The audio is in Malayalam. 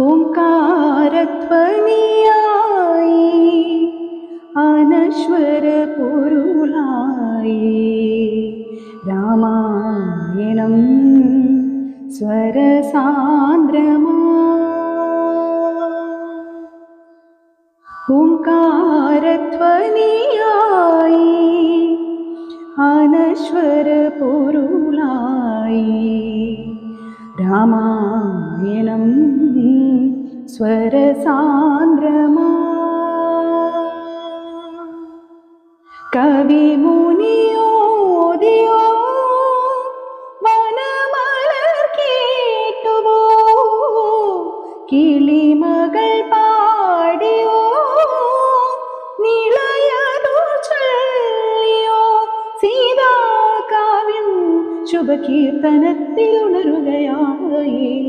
ഓംകാരധ്വനിയായി അനശ്വര പൊരുളായി രാമായണം സ്വരസാന്ദ്രമാ. ഓംകാരധ്വനിയായി അനശ്വര പൊരുളായി രാമായണം കവിമുനിയോദിയോ വനമലർ കേട്ടുവോ? കിളിമകൾ പാടിയോ? നിളയതു ചൊല്ലിയോ? സീതാകാവ്യം ശുഭകീർത്തനത്തിൽ ഉണരുകയായി